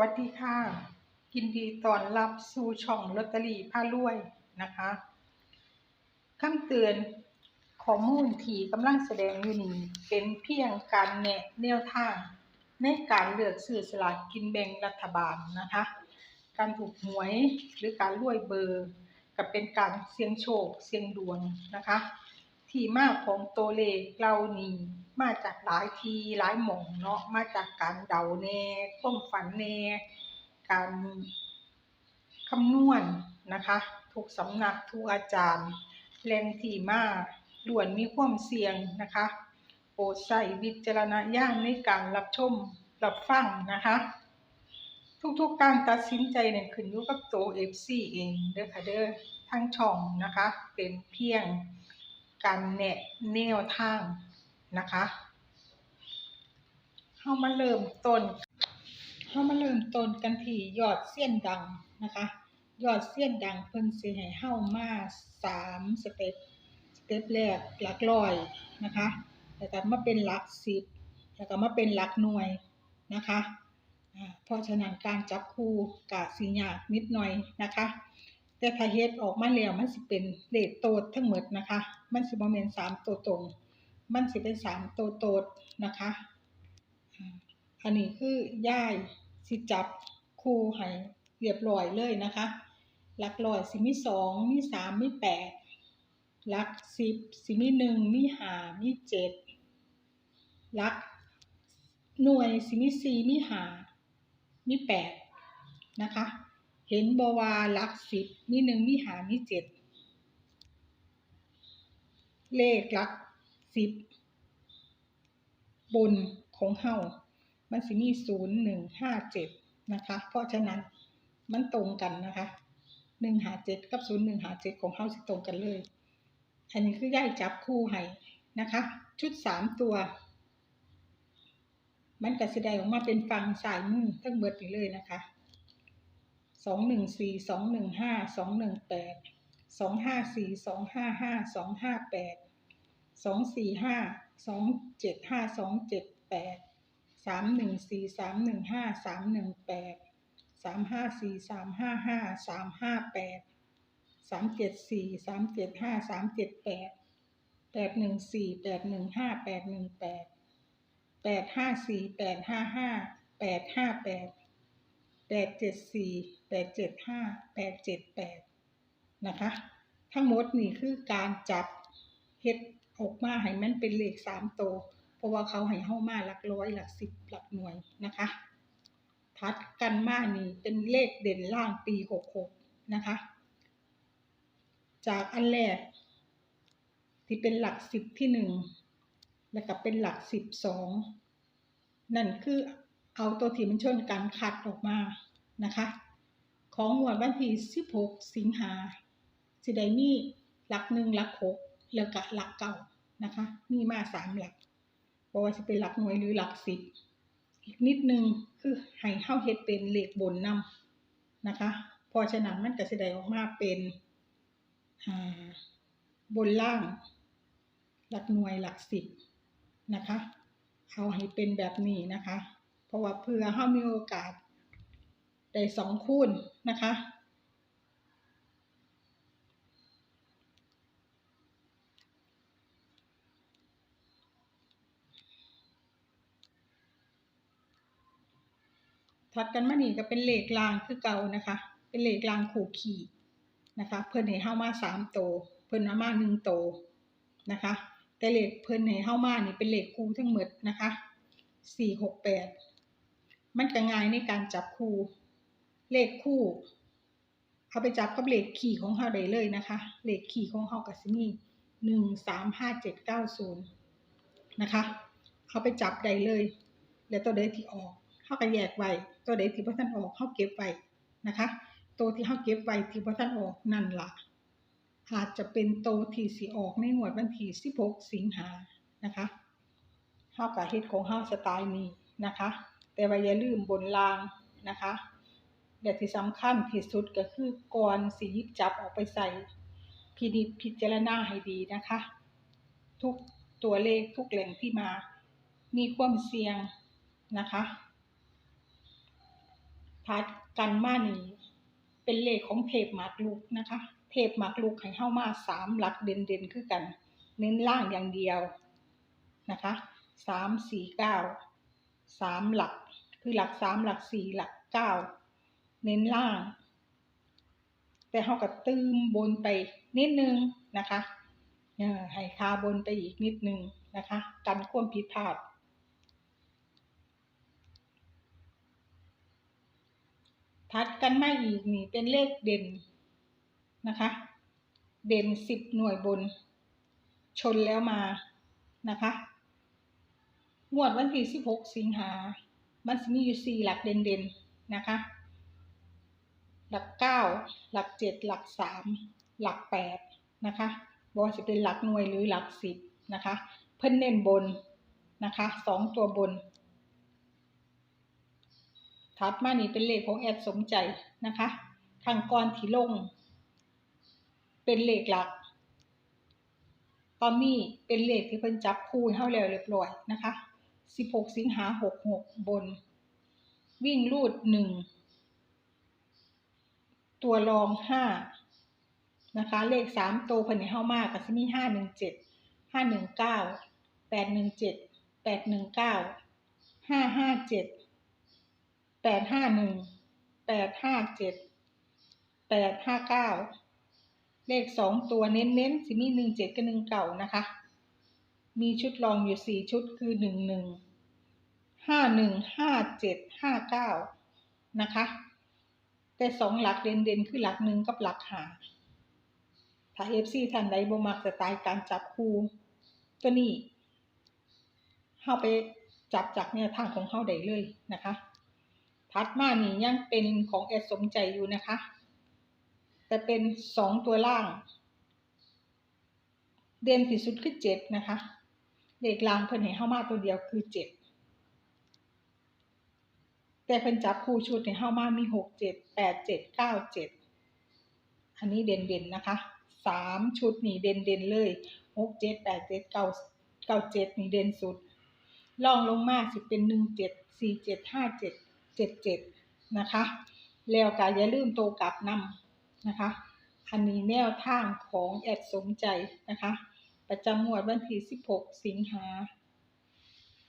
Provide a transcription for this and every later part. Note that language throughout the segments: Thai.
วัสดีค่ะยินดีต้อนรับสู่ช่องลอตเตอรี่ผ้ารวยนะคะคำเตือนข้อมูลที่กำลังแสดงอยู่นี้เป็นเพียงการแนะแนวทางในการเลือกซื้อสลากกินแบ่งรัฐบาลนะคะ การถูกหวยหรือการรวยเบอร์ก็เป็นการเสี่ยงโชคเสี่ยงดวงนะคะ ที่มาของตัวเลขเหล่านี้มาจากหลายทีหลายหม่องเนาะมาจากการเดาแน่ความฝันแน่การคำนวณนะคะ ทุกสำนักทุกอาจารย์แหล่งที่มาล้วนมีความเสี่ยงนะคะโปรดใส่วิจารณญาณในการรับชมรับฟังนะคะ ทุกๆการตัดสินใจเนี่ยขึ้นอยู่กับตัว FC เองเด้อค่ะเด้อทั้งช่องนะคะ เป็นเพียง การแนะแนวทางนะคะเข้ามาเริ่มต้นเข้ามาเริ่มต้นกันที่ยอดเสี้ยนดังนะคะ ยอดเสี้ยนดังเพิ่นสิให้เฮามาสามสเต็ปสเต็ปแรกหลักร้อยนะคะแล้วก็มาเป็นหลักสิบแล้วก็มาเป็นหลักหน่วยนะคะเพราะฉะนั้นการจับคู่กะสิยากนิดหน่อยนะคะ แต่ถ้าเฮ็ดออกมาแล้วมันสิเป็นเลขโตดทั้งหมดนะคะ มันสิบ่แม่นสามตัวตรง มันสิเป็นสามตัวโตดนะคะ อันนี้คือย่ายสิจับคู่ให้เรียบร้อยเลยนะคะหลักร้อยสิมีสองมีสามมีแปดหลักสิบสิมีหนึ่งมีหามีเจ็ดหลักหน่วยสิมีสี่มีหามีแปดนะคะ เห็นบวาหลักสิบมีหนึ่งมีหามีเจ็ด เลขหลักสิบบนของเฮามันสิมีศูนย์หนึ่งห้าเจ็ดนะคะ เพราะฉะนั้นมันตรงกันนะคะหนึ่งหาเจ็ดกับศูนย์หนึ่งหาเจ็ดของเฮาสิตรงกันเลย อันนี้คือย่ายจับคู่ให้นะคะ ชุดสามตัว มันก็สิได้ออกมาเป็นฟังสายมือทั้งเบิดนี่เลยนะคะสองหนึ่งสี่สองหนึ่งห้าสองหนึ่งแปดสองห้าสี่สองห้าห้าสองห้าแปด สองสี่ห้าสองเจ็ดห้าสองเจ็ดแปดสามหนึ่งสี่สามหนึ่งห้าสามหนึ่งแปดสามห้าสี่สามห้าห้าสามห้าแปดสามเจ็ดสี่สามเจ็ดห้าสามเจ็ดแปดแปดหนึ่งสี่แปดหนึ่งห้าแปดหนึ่งแปดแปดห้าสี่แปดห้าห้าแปดห้าแปดแปดเจ็ดสี่แปดเจ็ดห้าแปดเจ็ดแปดนะคะ ทั้งหมดนี่คือการจับเฮ็ด ออกมาให้มันเป็นเลขสามตัวเพราะว่าเขาให้เข้ามาหลักร้อยหลักสิบหลักหน่วยนะคะ ทัดกันมานี่เป็นเลขเด่นล่างปีหกหกนะคะ จากอันแรก ที่เป็นหลักสิบที่หนึ่งแล้วก็เป็นหลักสิบสองนั่นคือเอาตัวที่มันชนกันคัดออกมานะคะ ของหมวดวันที่16 สิงหาสิไดมีหลักหนึ่งหลักหก แล้วก็หลักเก้านะคะ มีมาสามหลักเพราะว่าจะเป็นหลักหน่วยหรือหลักสิบอีกนิดนึงคือให้เข้าเฮ็ดเป็นเลขบนนำนะคะพราะฉะนั้นมันก็สิได้ออกมาเป็นบนล่าง หลักหน่วยหลักสิบนะคะเอาให้เป็นแบบนี้นะคะ เพราะว่าเพื่อเฮามีโอกาสได้สองคูณนะคะ ถัดกันมานี่ก็เป็นเลขรางคือเก่านะคะ เป็นเลขรางขู่ขี่นะคะ เพิ่นให้เฮามาสามโต เพิ่นเอามาหนึ่งโตนะคะ แต่เลขเพิ่นให้เฮามานี่เป็นเลขคู่ทั้งหมดนะคะสี่หกแปดมันก็ง่ายในการจับคู่เลขคู่เอาไปจับกับเลขขี่ของเฮาได้เลยนะคะ เลขขี่ของเฮาก็สิมี่หนึ่งสามห้าเจ็ดเก้าศูนย์นะคะ เอาไปจับได้เลย แล้วตัวใดที่ออก เฮาก็แยกไว้ตัวใดที่บ่ทันออกเฮาเก็บไว้นะคะ ตัวที่เฮาเก็บไว้ที่บ่ทันออกนั่นล่ะอาจจะเป็นโตที่สิออกในงวดวันที่16 สิงหานะคะเฮาก็เฮ็ดของเฮาสไตล์นี้นะคะ แต่ว่าอย่าลืมบนรางนะคะและที่สำคัญที่สุดก็คือก่อนสิหยิบจับออกไปใส่พินิจพิจารณาให้ดีนะคะ ทุกตัวเลขทุกแหล่งที่มา มีความเสี่ยงนะคะ ทัดกันมานี่เป็นเลขของเทพหมากลุกนะคะ เทพหมากลุกให้เข้ามาสามหลักเด่นๆคือกัน เน้นล่างอย่างเดียวนะคะสามสี่เก้าสามหลัก คือหลักสามหลักสี่หลักเก้าเน้นล่าง แต่เขาก็ตืมบนไปนิดนึงนะคะให้คาบนไปอีกนิดนึงนะคะ กันความผิดพลาด ทัดกันมาอีกนี่เป็นเลขเด่นนะคะ เด่นสิบหน่วยบน ชนแล้วมานะคะงวดวันที่สิบหกสิงหามันมีอยู่สี่หลักเด่นๆนะคะ หลักเก้าหลักเจ็ดหลักสามหลักแปดนะคะบอจะเป็นหลักหน่วยหรือหลักสิบนะคะ เพิ่นเน้นบนนะคะสองตัวบน ถัดมานี่เป็นเลขของแอดสมใจนะคะทางกรที่ลง เป็นเลขหลัก ตอนนี้เป็นเลขที่เพิ่นจับคู่ให้าแล้วเรียบร้อยนะคะ 16 สิงหา 66 บน วิ่งรูด 1 ตัวรอง 5 นะคะ เลข 3 ตัวพันในเข้ามากก็จะมี517 519 817 819 557 851 857 859เจ็ดแปดห้าเก้าเลข2ตัวเน้นๆสิมี17กับ19นะคะ มีชุดรองอยู่สี่ชุดคือหนึ่งหนึ่งห้าหนึ่งห้าเจ็ดห้าเก้านะคะ แต่สองหลักเด่นเด่นคือหลักหนึ่งกับหลักหาถ้าเอฟซีท่านใดบ่มักสไตล์การจับคู่ตัวนี้เข้าไปจับจากเนี่ยทางของเข้าได้เลยนะคะ ทัดมานี่ยังเป็นของแอดสมใจอยู่นะคะ แต่เป็นสองตัวล่าง เด่นที่สุดคือเจ็ดนะคะเลขลางเพิ่นให้เฮามาตัวเดียวคือเจ็ดแต่เพิ่นจับคู่ชุดให้เฮามามีหกเจ็ดแปดเจ็ดเก้าเจ็ดอันนี้เด่นเด่นนะคะสามชุดนี่เด่นเด่นเลยหกเจ็ดแปดเจ็ดเก้าเก้าเจ็ดนี่เด่นสุดลองลงมาสิเป็นหนึ่งเจ็ดสี่เจ็ดห้าเจ็ด เจ็ดเจ็ดนะคะ แล้วก็อย่าลืมโตกลับนำนะคะ อันนี้แนวทางของแอดสมใจนะคะ ประจำงวดวันที่16สิงหา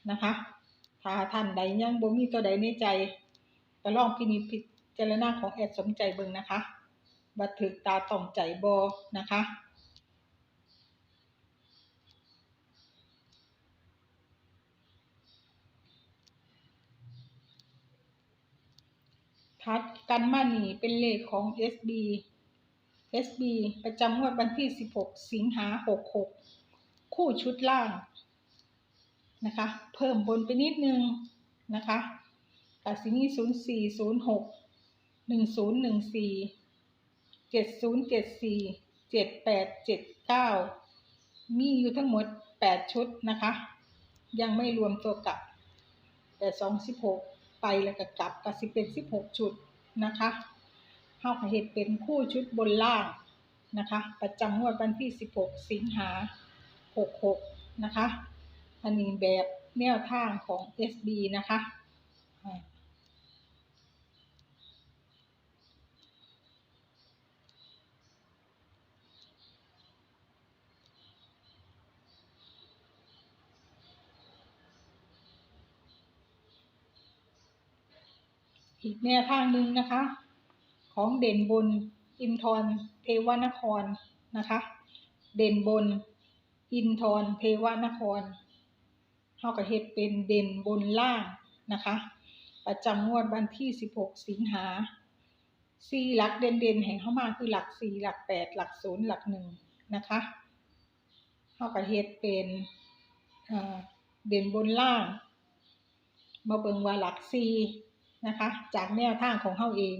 นะคะถ้าท่านใดยังบ่มีตัวใดในใจก็ลองพินิจพิจารณาของแอดสมใจเบิ่งนะคะบัตถึกตาต้องใจบอนะคะ ทัดกันมาหนีเป็นเลขของ SB SB ประจำงวดวันที่ 16 สิงหา 66 คู่ชุดล่างนะคะ เพิ่มบนไปนิดนึงนะคะกสินี04 06 1014 7074 7879 มีอยู่ทั้งหมด 8 ชุดนะคะ ยังไม่รวมตัวกับแต่216 ไปแล้วก็กลับก็สิเป็นสิบหกชุดนะคะเฮาเห็ดเป็นคู่ชุดบนล่างนะคะ ประจำงวดวันที่สิบหกสิงหาหกหกนะคะ อันนี้แบบแนวทางของ SB นะคะ อีกแนวทางหนึ่งนะคะ ของเด่นบนอินทรเทวนครนะคะ เด่นบนอินทรเทวนครเท่ากับเฮ็ดเป็นเด่นบนล่างนะคะ ประจำงวดวันที่ 16 สิงหาสี่หลักเด่นเด่นแห่งเข้ามาคือหลักสี่หลักแปดหลักศูนย์หลักหนึ่งนะคะเท่ากับเฮ็ดเป็นเด่นบนล่าง มาเบิ่งว่าหลักสี่ นะคะ จากแนวทางของเขาเอง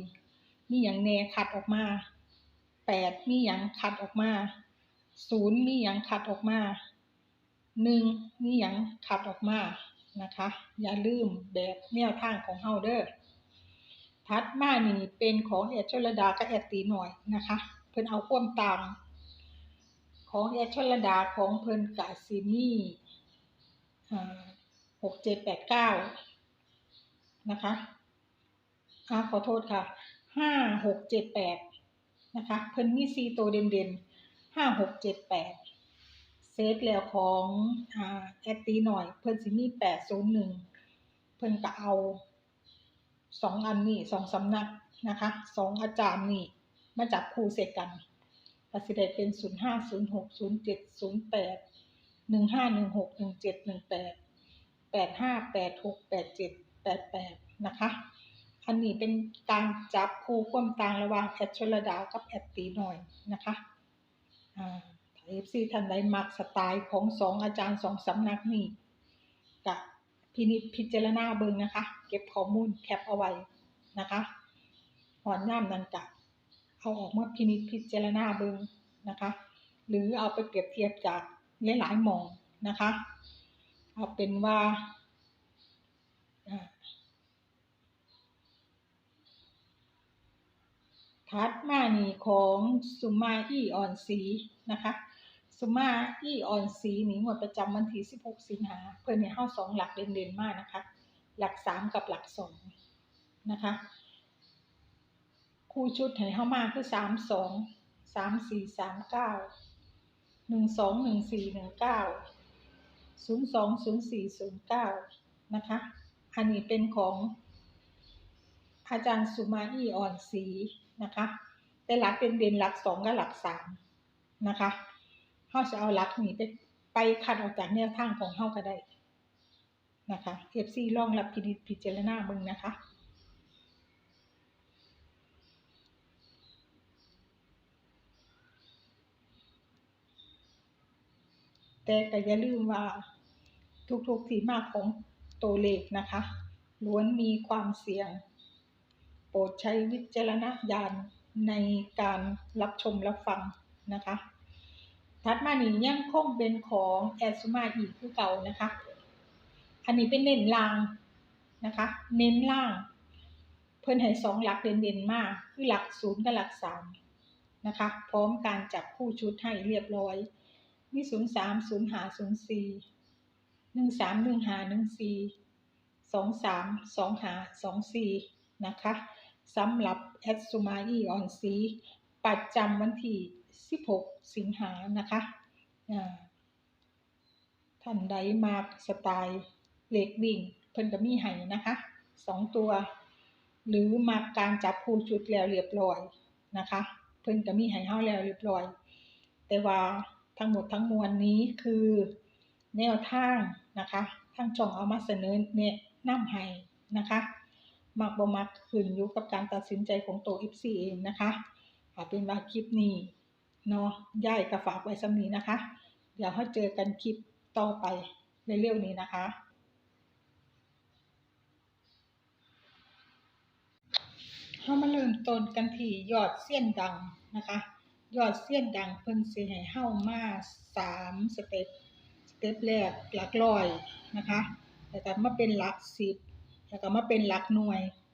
มีอย่างแนขัดออกมาแปดมีอย่างขัดออกมาศูนย์มีอย่างขัดออกมาหนึ่งมีอย่างขัดออกมานะคะ อย่าลืมแบบแนวทางของเฮาเด้อทัดมานี่เป็นของแอดชลดากับแอดตีหน่อยนะคะ เพิ่นเอาความต่างของแอดชลดาของเพิ่นกะซิมี่หกเจ็ดแปดเก้านะคะ อ่าขอโทษค่ะห้าหกเจ็ดแปดนะคะเพิ่นมีซีตัวเด่นเด่นห้าหกเจ็ดแปดเซตแล้วของอ่าแอตตีหน่อย เพิ่นสิมีแปดศูนย์หนึ่งเพิ่นก็เอาสองอันนี้สองสำนักนะคะสองอาจารย์นี่มาจับคู่เสกกันก็สิได้เป็นศูนย์ห้าศูนย์หกศูนย์เจ็ดศูนย์แปดหนึ่งห้าหนึ่งหกหนึ่งเจ็ดหนึ่งแปดแปดห้าแปดหกแปดเจ็ดแปดแปดนะคะ อันนี้เป็นการจับคู่ความต่างระหว่างแอดชลดากับแอดตีหน่อยนะคะอ่าถ้าเอฟซีท่านใดมักสไตล์ของสองอาจารย์สองสำนักนี่กับพินิจพิจารณาเบิงนะคะ เก็บข้อมูลแคปเอาไว้นะคะหอนย่ามนั้นกะเอาออกมาพินิจพิจารณาเบิงนะคะ หรือเอาไปเปรียบเทียบจากหลายๆมองนะคะ เอาเป็นว่าอ่า ถัดมานีของสุมาอี้อ่อนสีนะคะ สุมาอี้อ่อนสีนี่งวดประจำวันที่16 สิงหาเพื่อนให้เข้าสองหลักเด่นๆมากนะคะ หลักสามกับหลักสองนะคะ คู่ชุดให้เข้ามาคือสามสองสามสี่สามเก้าหนึ่งสองหนึ่งสี่หนึ่งเก้าศูนย์สองศูนย์สี่ศูนย์เก้านะคะ อันนี้เป็นของอาจารย์สุมาอี้อ่อนสี นะคะ แต่หลักเป็นเด่นหลักสองกับหลักสามนะคะเขาจะเอาหลักนี้ไปไปคัดออกจากแนวทางของเขาก็ได้นะคะ FC ลองรับพินิจพิจารณาเบิ่งนะคะแต่ก็อย่าลืมว่าทุกๆที่มาของตัวเลขนะคะ ล้วนมีความเสี่ยง ปรดใช้วิจารณญาณในการรับชมรับฟังนะคะ ถัดมานี่ยังคงเป็นของแอสุมาอีกคือเก่านะคะ อันนี้เป็นเน้นล่างนะคะ เน้นล่าง เพิ่นให้สองหลักเด่นๆมาก คือหลักศูนย์กับหลักสามนะคะ พร้อมการจับคู่ชุดให้เรียบร้อย มีศูนย์สามศูนย์หาศูนย์สี่หนึ่งสามหนึ่งหาหนึ่งสี่สองสามสองหาสองสี่นะคะ สำหรับแอดสุมาอีออนซีประจำวันที่ 16 สิงหานะคะท่านใดมากสไตล์เล็กวิ่ง เพิ่นก็มีให้นะคะสองตัว หรือมาการจับคู่ชุดแล้วเรียบร้อยนะคะ เพิ่นก็มีให้เฮาแล้วเรียบร้อย แต่ว่าทั้งหมดทั้งมวลนี้คือแนวทางนะคะทางช่องเอามาเสนอแนะนำให้นะคะ มักบ่มักขึ้นอยู่กับการตัดสินใจของตัว FC เองนะคะเอาเป็นว่าคลิปนี้เนาะย่ายก็ฝากไว้สำนี้นะคะ เดี๋ยวเราเจอกันคลิปต่อไปในเร็วๆนี้นะคะเรามาเริ่มต้นกันที่ยอดเสี้ยนดังนะคะ ยอดเสี้ยนดังเพิ่นสิให้เฮามาสามสเต็ปสเต็ปแรกหลักร้อยนะคะแล้วก็มาเป็นหลักสิบ แล้วก็มาเป็นหลักหน่วย